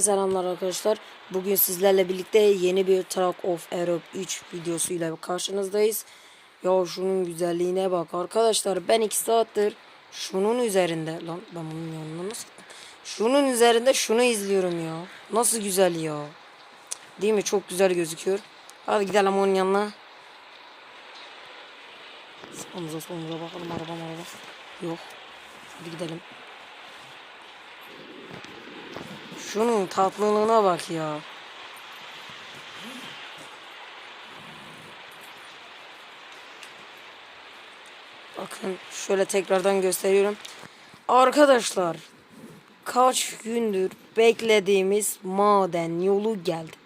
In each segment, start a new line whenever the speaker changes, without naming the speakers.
Selamlar arkadaşlar. Bugün sizlerle birlikte yeni bir Truck of Europe 3 videosuyla karşınızdayız. Ya şunun güzelliğine bak arkadaşlar. Ben 2 saattir şunun üzerinde lan ben bunun yanına nasıl? Şunun üzerinde şunu izliyorum ya. Nasıl güzel ya. Değil mi? Çok güzel gözüküyor. Hadi gidelim onun yanına. Sağımıza solumuza bakalım araba araba. Yok. Hadi gidelim. Şunun tatlılığına bak ya. Bakın şöyle tekrardan gösteriyorum. Arkadaşlar kaç gündür beklediğimiz maden yolu geldi.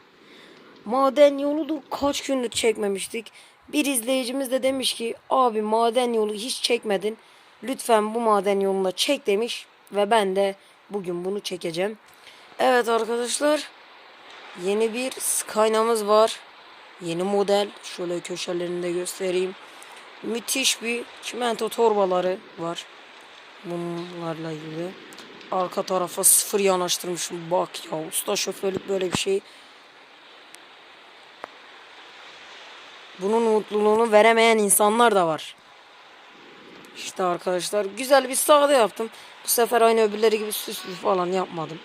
Maden yolu da kaç gündür çekmemiştik. Bir izleyicimiz de demiş ki abi maden yolu hiç çekmedin. Lütfen bu maden yoluna çek demiş. Ve ben de bugün bunu çekeceğim. Evet arkadaşlar. Yeni bir Skyna'mız var. Yeni model. Şöyle köşelerini de göstereyim. Müthiş bir çimento torbaları var. Bunlarla ilgili. Arka tarafa sıfır yanaştırmışım. Bak ya usta şoförlük böyle bir şey. Bunun mutluluğunu veremeyen insanlar da var. İşte arkadaşlar güzel bir sağda yaptım. Bu sefer aynı öbürleri gibi süslü falan yapmadım.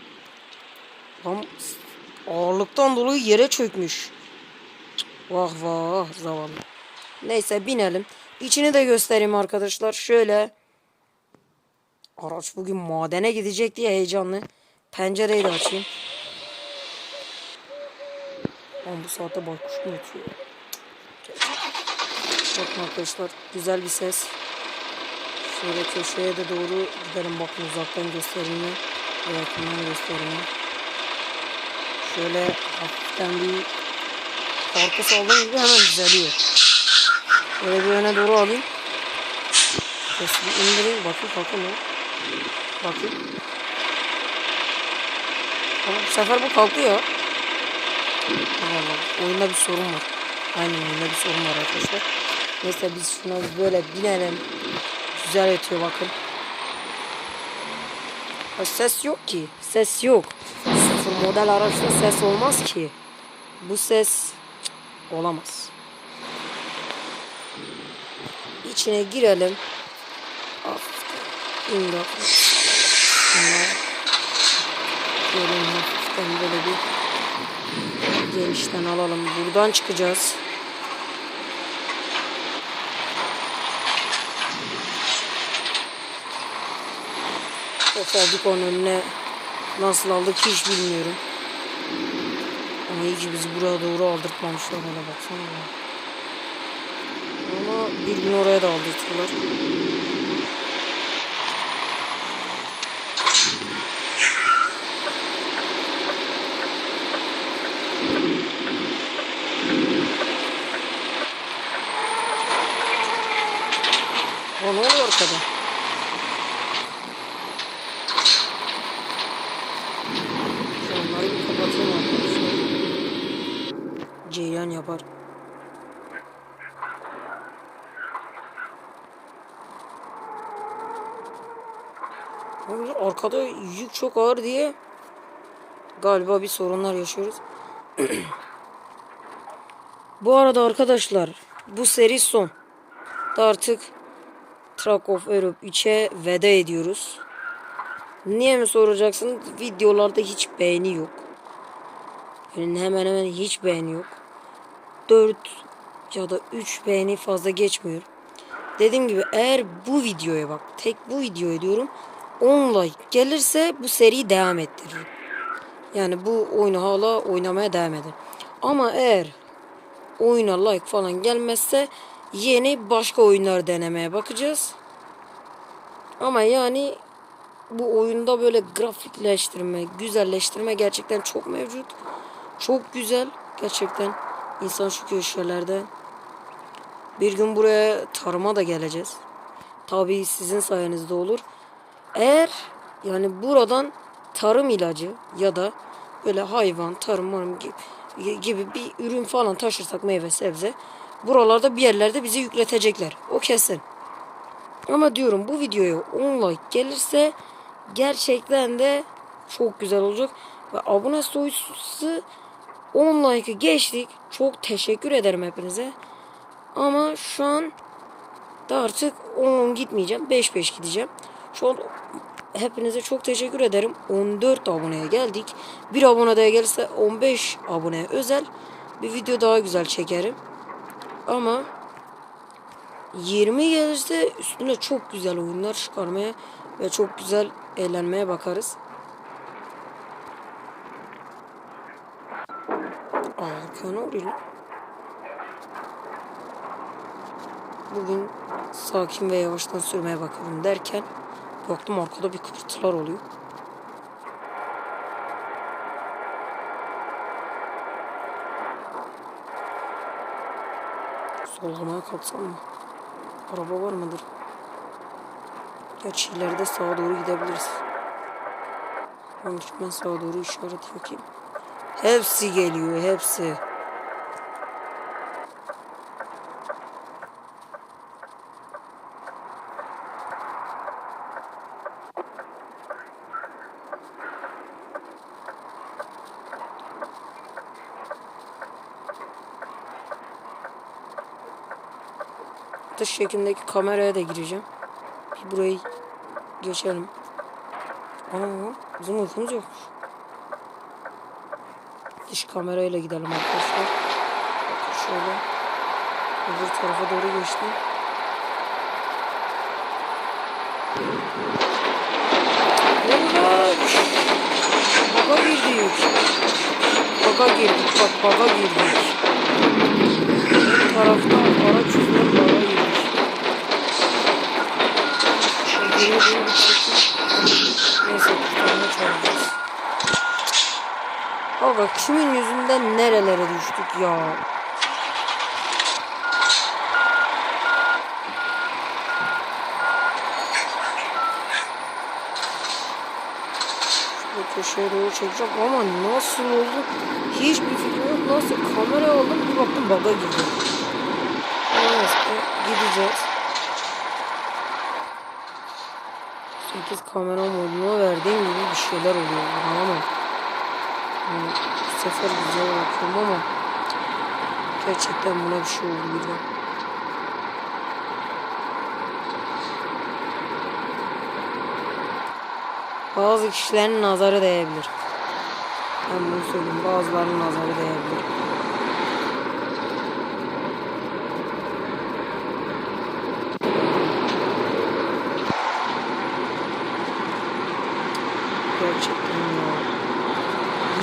Lan ağırlıktan dolayı yere çökmüş. Vah vah zavallı. Neyse binelim. İçini de göstereyim arkadaşlar. Şöyle. Araç bugün madene gidecek diye heyecanlı. Pencereyi de açayım. Lan bu saatte baykuş mu ötüyor? Bakın arkadaşlar güzel bir ses. Şöyle köşeye de doğru gidelim bakın uzaktan göstereyim yakından göstereyim. Şöyle hafiften bir korku saldım gibi hemen düzeliyor. Böyle bir öne doğru alayım. Sesi bir indireyim. Bakın bakın ya. Bakın. Ama bu sefer bu kalkıyor. Allah. Oyunda bir sorun var. Aynen oyunda bir sorun var arkadaşlar. Neyse biz şuna böyle binelim. Güzel ötüyor bakın. Ses yok ki. Ses yok. Model araçta ses olmaz ki. Bu ses olamaz. İçine girelim. Hafiften in bakın. Şunlar. Şöyle hafiften böyle bir genişten alalım. Buradan çıkacağız. O fabrikanın önüne nasıl aldık hiç bilmiyorum. Ama iyi ki bizi buraya doğru aldırtmamışlar ona baksana. Ama bir gün oraya da aldırttılar. O ne oluyor arkada? Onları bir kapatayım arkadaşlar. Ceylan yapar. Abi Arkada yük çok ağır diye galiba bir sorunlar yaşıyoruz. bu arada arkadaşlar bu seri son. Da artık Truck of Europe 3'e veda ediyoruz. Niye mi soracaksın? Videolarda hiç beğeni yok. Yani hemen hemen hiç beğeni yok. 4 ya da 3 beğeni fazla geçmiyor. Dediğim gibi eğer bu videoya bak tek bu videoya diyorum 10 like gelirse bu seriyi devam ettiririm. Yani bu oyunu hala oynamaya devam ederim. Ama eğer oyuna like falan gelmezse yeni başka oyunlar denemeye bakacağız. Ama yani bu oyunda böyle grafikleştirme, güzelleştirme gerçekten çok mevcut. Çok güzel gerçekten. İnsan şu köşelerde. Bir gün buraya tarıma da geleceğiz. Tabii sizin sayenizde olur. Eğer yani buradan tarım ilacı ya da böyle hayvan, tarım marım gibi, gibi bir ürün falan taşırsak meyve sebze buralarda bir yerlerde bizi yükletecekler. O kesin. Ama diyorum bu videoya 10 like gelirse gerçekten de çok güzel olacak. Ve abone sayısı 10 like'ı geçtik. Çok teşekkür ederim hepinize. Ama şu an da artık 10 gitmeyeceğim. 5-5 gideceğim. Şu an hepinize çok teşekkür ederim. 14 aboneye geldik. Bir abone daha gelirse 15 aboneye özel bir video daha güzel çekerim. Ama 20 gelirse üstüne çok güzel oyunlar çıkarmaya ve çok güzel eğlenmeye bakarız. Arka ne oluyor lan? Bugün sakin ve yavaştan sürmeye bakıyorum derken baktım arkada bir kıpırtılar oluyor. Sollamaya kalksam mı? Araba var mıdır? Gerçi ileride sağa doğru gidebiliriz. Ben, ben sağa doğru işaret yapayım. Hepsi geliyor hepsi. Dış şeklindeki kameraya da gireceğim. Bir burayı geçelim. Aa, bizim uykumuz yokmuş. Dış kamerayla gidelim arkadaşlar. Bakın şöyle. Öbür tarafa doğru geçtim. Allah! Baga girdik. Baga girdik. Bak baga girdik. Ön taraftan araç yüzünden baga girdik. Geriye doğru gidecektim. Neyse çalışacağız. Baba kimin yüzünden nerelere düştük ya. Şöyle köşeye doğru çekeceğim ama nasıl oldu hiçbir fikrim yok. Nasıl kamera aldım bir baktım baga girdi. Neyse gideceğiz. 8 kamera moduna verdiğim gibi bir şeyler oluyor ama yani bu sefer güzel bakıyorum ama gerçekten buna bir şey oldu gibi. Bazı kişilerin nazarı değebilir. Ben bunu söyleyeyim. Bazılarının nazarı değebilir. Gerçekten ya.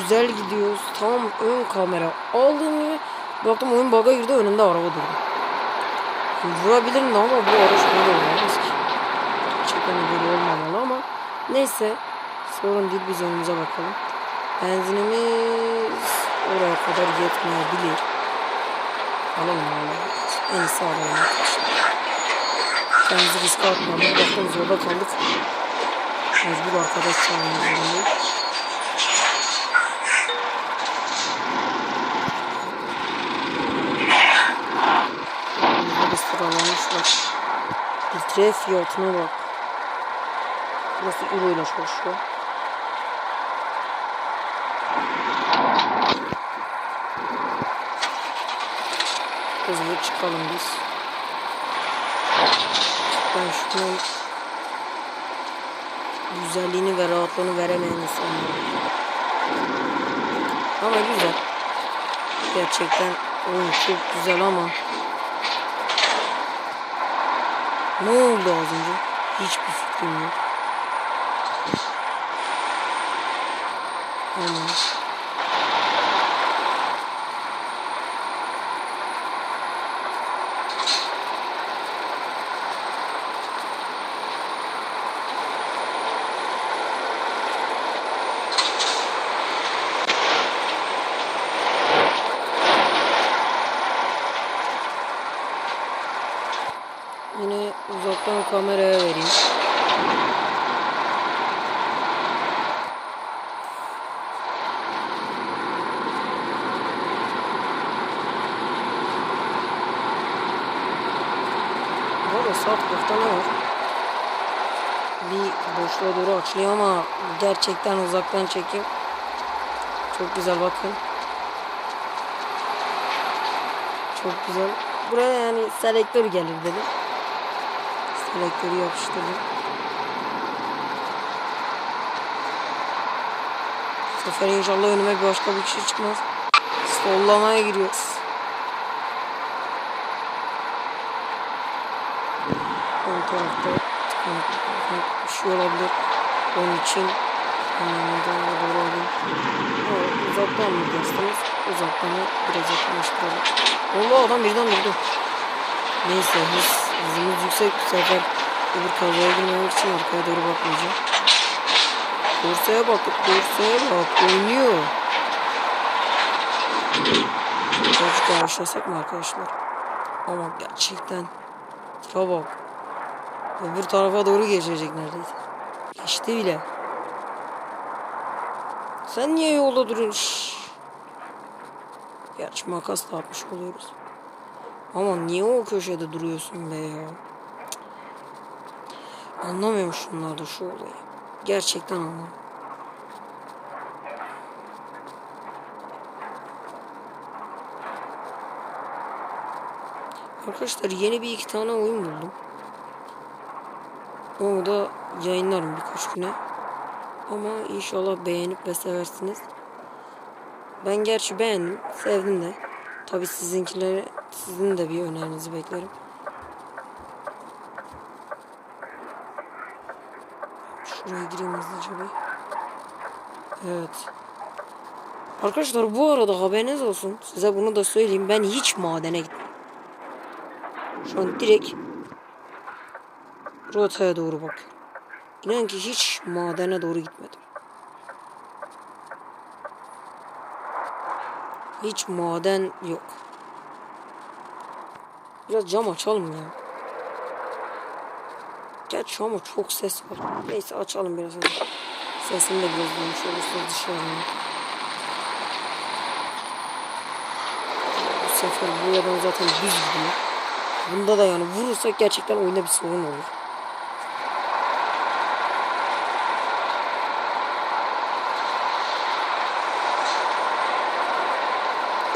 Güzel gidiyoruz. Tam ön kamera aldım gibi baktım oyun bug'a girdi önünde araba durdu. Vurabilirim de ama bu araç böyle olmaz ki. Gerçekten böyle olmamalı ama neyse sorun değil biz önümüze bakalım. Benzinimiz oraya kadar yetmeyebilir. Alalım alalım. En iyisi alalım. Kendimizi riske atmayalım. Baktım zorda kaldık. Mecbur arkadaş çağırmamız sıralamışlar. Litre fiyatına bak. Burası euro ile çalışıyor. Hızlı çıkalım biz. Ben şunun güzelliğini ve rahatlığını veremeyen insanlar. Ama güzel. Gerçekten oyun çok güzel ama ne oldu az önce? Hiçbir fikrim yok. Ama Yine uzaktan kameraya vereyim. Bu arada sağ tarafta ne var? Bir boşluğa doğru açılıyor ama gerçekten uzaktan çekim Çok güzel bakın. Çok güzel. Buraya yani selektör gelir dedim. Selektörü yapıştırdım. Bu sefer inşallah önüme başka bir kişi çıkmaz. Sollamaya giriyoruz. Ön tarafta bir şey olabilir. Onun için yanından doğru alayım. Ha, uzaktan mı derseniz uzaktan da biraz yakınlaştıralım. Allah adam birden durdu. Neyse hız, hızımız yüksek bu sefer öbür kazaya girmemek için arkaya doğru bakmayacağım. Dorsaya bak, dorsaya bak, oynuyor. Çocuk yavaşlasak mı arkadaşlar? Ama gerçekten tipe bak. Öbür tarafa doğru geçecek neredeyse. Geçti bile. Sen niye yolda duruyorsun? Gerçi makas da atmış oluyoruz. Ama niye o köşede duruyorsun be ya? Cık. Anlamıyorum şunlar da şu olayı. Gerçekten anlamıyorum. Arkadaşlar yeni bir iki tane oyun buldum. Onu da yayınlarım birkaç güne. Ama inşallah beğenip ve seversiniz. Ben gerçi beğendim, sevdim de. Tabi sizinkileri, sizin de bir önerinizi beklerim. Şuraya gireyim hızlıca bir. Evet. Arkadaşlar bu arada haberiniz olsun. Size bunu da söyleyeyim. Ben hiç madene gitmedim. Şu an direkt rotaya doğru bakıyorum. İnan ki hiç madene doğru gitmedim. Hiç maden yok. Biraz cam açalım ya. Gerçi ama çok ses var. Neyse açalım biraz. Sesini de biraz duymuş olursa dışarıdan. Bu sefer bu yerden zaten düz gidiyor. Bunda da yani vurursak gerçekten oyunda bir sorun olur.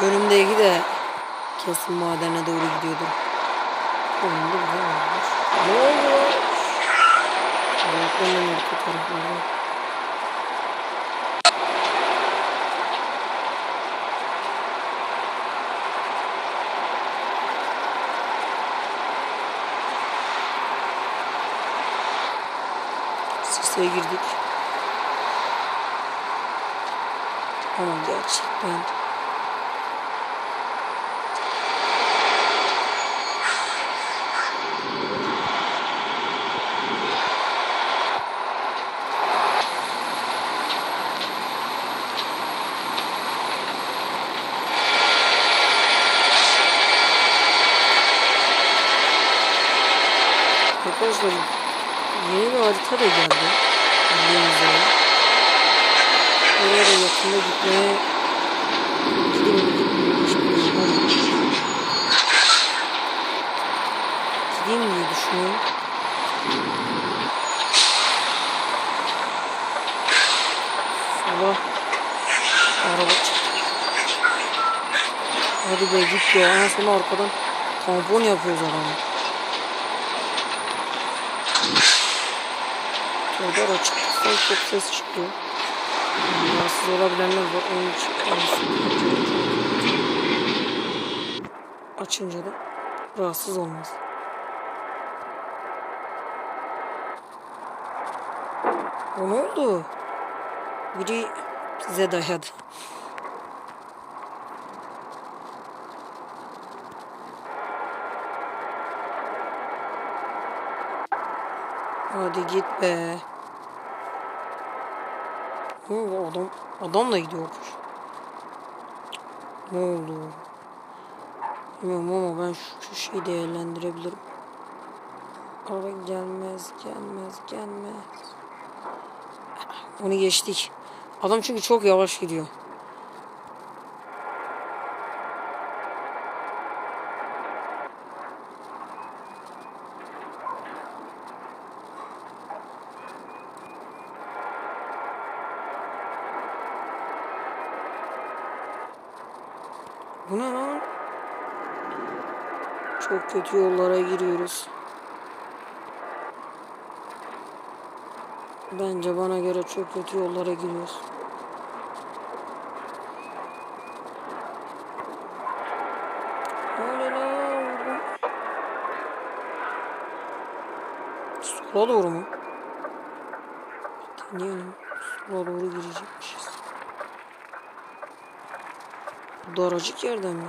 Önümdeki de kesin madene doğru gidiyordur. Önümde bir şey. Ne oldu? Ayaklarının arka tarafında. Sise girdik. Ama gerçekten Arkadaşlar yeni bir harita da geldi. Bildiğiniz üzere. Oraya da yakında gitmeye gideyim mi gitmeyeyim mi hiç bilmiyorum ama düşünüyorum. Sabah araba çıktı. Hadi be git ya. Sona arkadan tampon yapıyoruz adamı. Radar açıksa çok ses çıkıyor. Rahatsız olabilenler var. Onun için açınca da rahatsız olmaz. O ne oldu? Biri size dayadı. Hadi git be. Ne adam? Adamla gidiyor kuş. Ne oldu? Bilmiyorum ama ben şu köşeyi değerlendirebilirim. Araba gelmez, gelmez, gelmez. Onu geçtik. Adam çünkü çok yavaş gidiyor. Bu ne lan? Çok kötü yollara giriyoruz. Bence bana göre çok kötü yollara giriyoruz. Sola doğru mu? Deneyelim. Sola doğru girecekmişiz. Bu daracık yerden mi?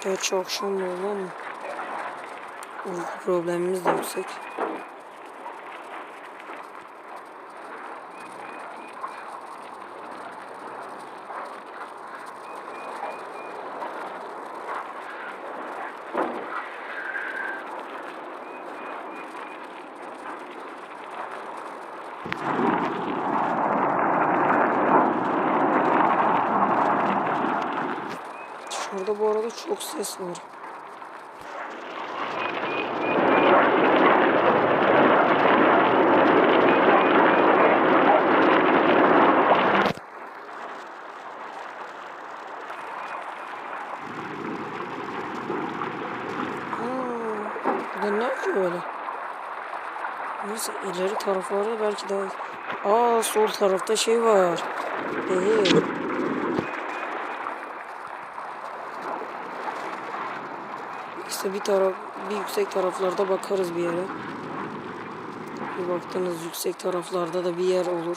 Gerçi akşam da oldu ama uyku problemimiz de yüksek. Şurada bu arada çok ses var. Bu ne yapıyor böyle? Neyse ileri taraflarda belki daha... Aa sol tarafta şey var. Evet. İşte bir taraf, bir yüksek taraflarda bakarız bir yere. Bir baktınız yüksek taraflarda da bir yer olur.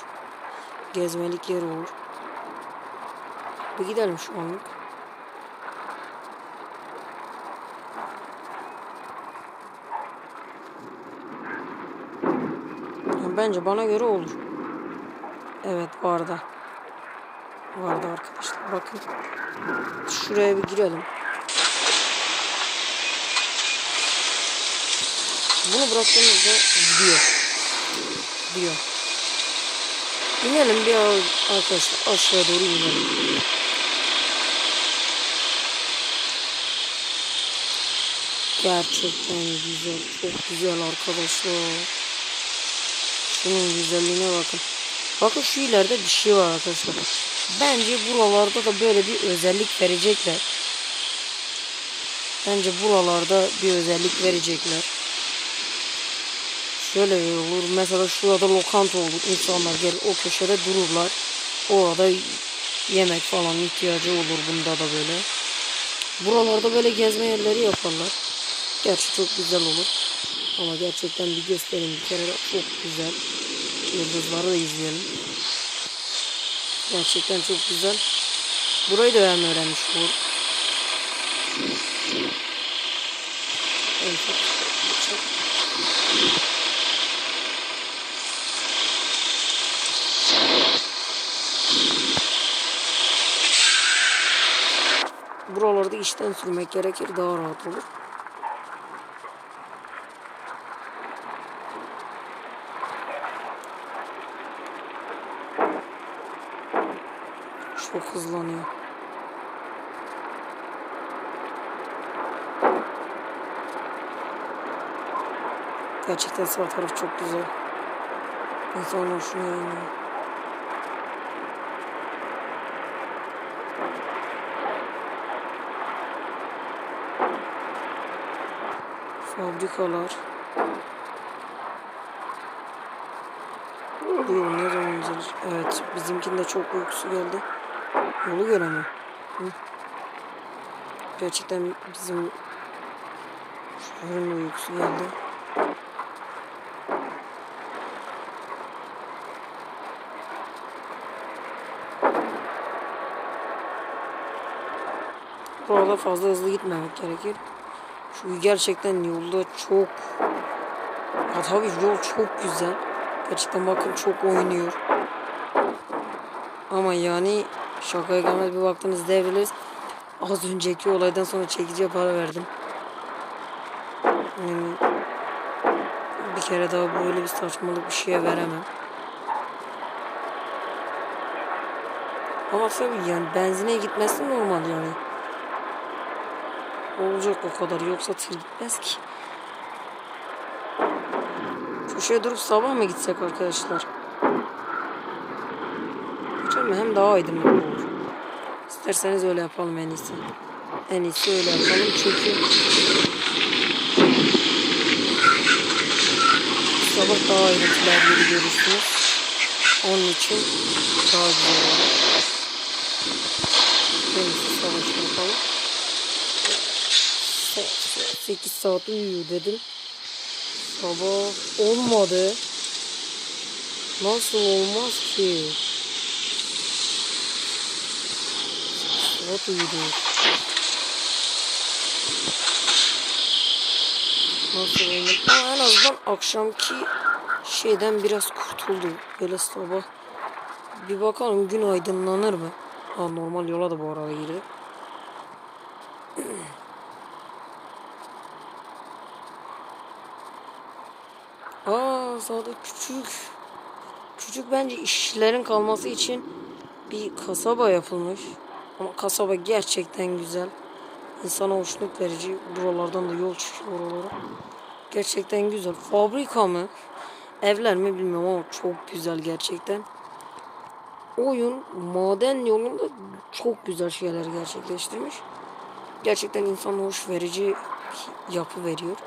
Gezmelik yer olur. Bir gidelim şu anlık. Bence bana göre olur. Evet vardı. Vardı arkadaşlar. Bakın. Şuraya bir girelim. Bunu bıraktığımızda gidiyor. Gidiyor. İnelim bir arkadaşlar aşağıya doğru inelim. Gerçekten güzel. Çok güzel arkadaşlar. Şunun güzelliğine bakın. Bakın şu ileride bir şey var arkadaşlar. Bence buralarda da böyle bir özellik verecekler. Bence buralarda bir özellik verecekler. Şöyle olur. Mesela şurada lokanta olur. İnsanlar gelir o köşede dururlar. Orada yemek falan ihtiyacı olur bunda da böyle. Buralarda böyle gezme yerleri yaparlar. Gerçi çok güzel olur. Ama gerçekten bir göstereyim bir kere çok güzel. Yıldızları da izleyelim. Gerçekten çok güzel. Burayı da ben öğrenmiş olur. Evet, Buralarda işten sürmek gerekir daha rahat olur. Çok hızlanıyor. Gerçekten sağ taraf çok güzel. İnsanlar şuna iniyor. Fabrikalar. Bu ne zaman düzelir? Evet, bizimkinde çok uykusu geldi. Yolu göremiyor. Hı. Gerçekten bizim şoförün uykusu geldi. Burada fazla hızlı gitmemek gerekir. Çünkü gerçekten yolda çok ya tabii yol çok güzel. Gerçekten bakın çok oynuyor. Ama yani şakaya gelmez bir baktınız devriliriz. Az önceki olaydan sonra çekici para verdim. Yani bir kere daha böyle bir saçmalık bir şeye veremem. Ama tabii yani benzine gitmesi normal yani. Olacak o kadar yoksa tır gitmez ki. Köşeye durup sabah mı gitsek arkadaşlar? Hocam hem daha aydınlık olur. İsterseniz öyle yapalım en iyisi. En iyisi öyle yapalım çünkü sabah daha ayrıntılı görürsünüz. Onun için daha güzel olur. En iyisi savaş yapalım. 8 saat uyuyor dedim. Sabah olmadı. Nasıl olmaz ki? Saat uyudu. Nasıl? Ama en azından akşamki şeyden biraz kurtuldu. Böyle sabah. Bir bakalım gün aydınlanır mı? Ha normal yola da bu arada girdi. Aa sağda küçük. Küçük bence işçilerin kalması için bir kasaba yapılmış. Ama kasaba gerçekten güzel. İnsana hoşnut verici. Buralardan da yol çıkıyor oralara. Gerçekten güzel. Fabrika mı? Evler mi bilmiyorum ama çok güzel gerçekten. Oyun maden yolunda çok güzel şeyler gerçekleştirmiş. Gerçekten insana hoş verici yapı veriyor.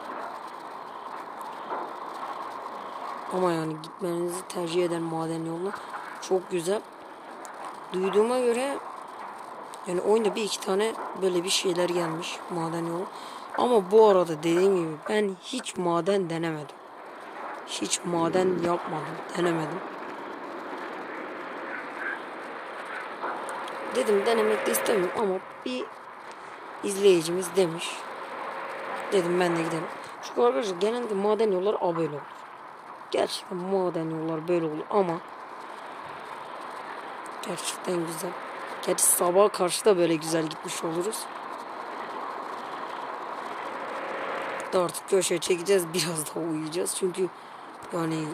Ama yani gitmenizi tercih eden maden yoluna çok güzel. Duyduğuma göre yani oyunda bir iki tane böyle bir şeyler gelmiş maden yolu. Ama bu arada dediğim gibi ben hiç maden denemedim. Hiç maden yapmadım, denemedim. Dedim denemek de istemiyorum ama bir izleyicimiz demiş. Dedim ben de gidelim. Çünkü arkadaşlar genelde maden yolları A böyle olur. Gerçekten maden yollar böyle olur ama gerçekten güzel. Gerçi sabah karşı da böyle güzel gitmiş oluruz. Da artık köşeye çekeceğiz biraz daha uyuyacağız çünkü yani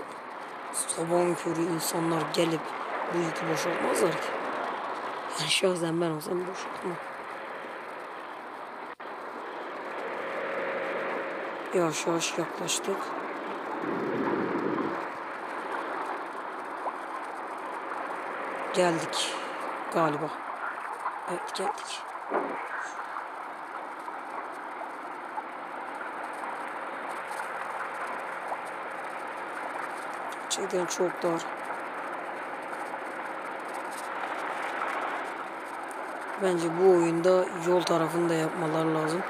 sabahın körü insanlar gelip bu yükü boşaltmazlar ki. Yani şahsen ben olsam boşaltmam. Yavaş yavaş yaklaştık. Geldik galiba. Evet geldik. Gerçekten çok dar. Bence bu oyunda yol tarafını da yapmalar lazım.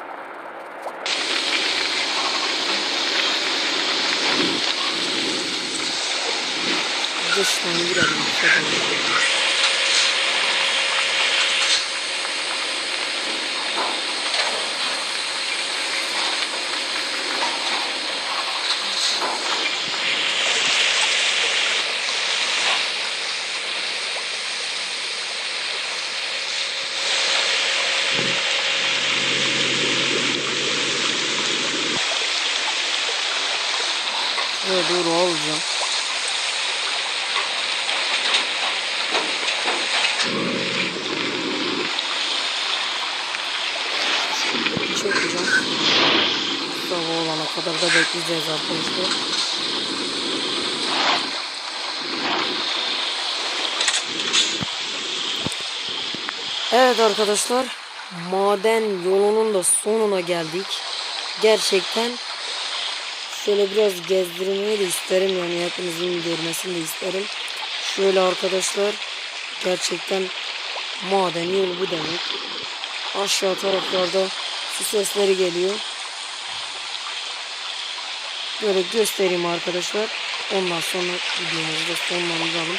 Dıştan girelim. Şuraya doğru alacağım. Çekeceğim. Sabah kadar da bekleyeceğiz arkadaşlar. Evet arkadaşlar. Maden yolunun da sonuna geldik. Gerçekten şöyle biraz gezdirmeyi de isterim yani hepinizin görmesini de isterim. Şöyle arkadaşlar gerçekten maden yolu bu demek. Aşağı taraflarda su sesleri geliyor. Böyle göstereyim arkadaşlar. Ondan sonra videomuzu da sonlandıralım.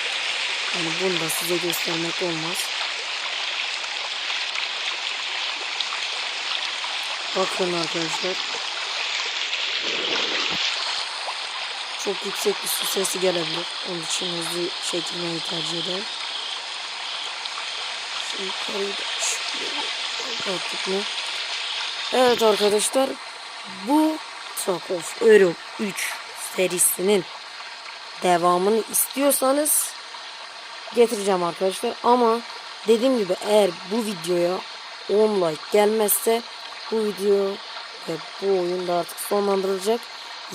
Yani bunu da size göstermek olmaz. Bakın arkadaşlar. Çok yüksek bir su sesi gelebilir. Onun için hızlı çekilmeyi tercih ederim. Yaptık mı? Evet arkadaşlar. Bu Truck of Europe 3 serisinin devamını istiyorsanız getireceğim arkadaşlar. Ama dediğim gibi eğer bu videoya 10 like gelmezse bu video ve bu oyun da artık sonlandırılacak.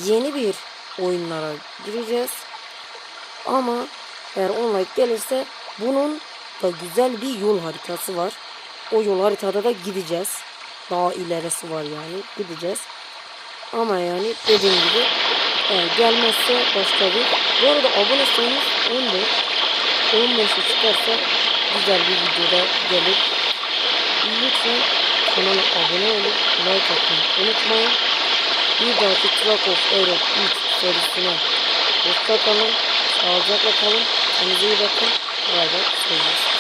Yeni bir oyunlara gireceğiz. Ama eğer 10 like gelirse bunun da güzel bir yol haritası var. o yol haritada da gideceğiz. Daha ilerisi var yani gideceğiz. Ama yani dediğim gibi eğer gelmezse başka bir. Bu arada abone sayımız 14. 15'e çıkarsa güzel bir videoda gelir. Lütfen kanala abone olup like atmayı unutmayın. Bir dahaki Truck of Europe 3 serisine hoşça kalın. Sağlıcakla kalın. Kendinize iyi bakın. Bay bay. Sevgiler.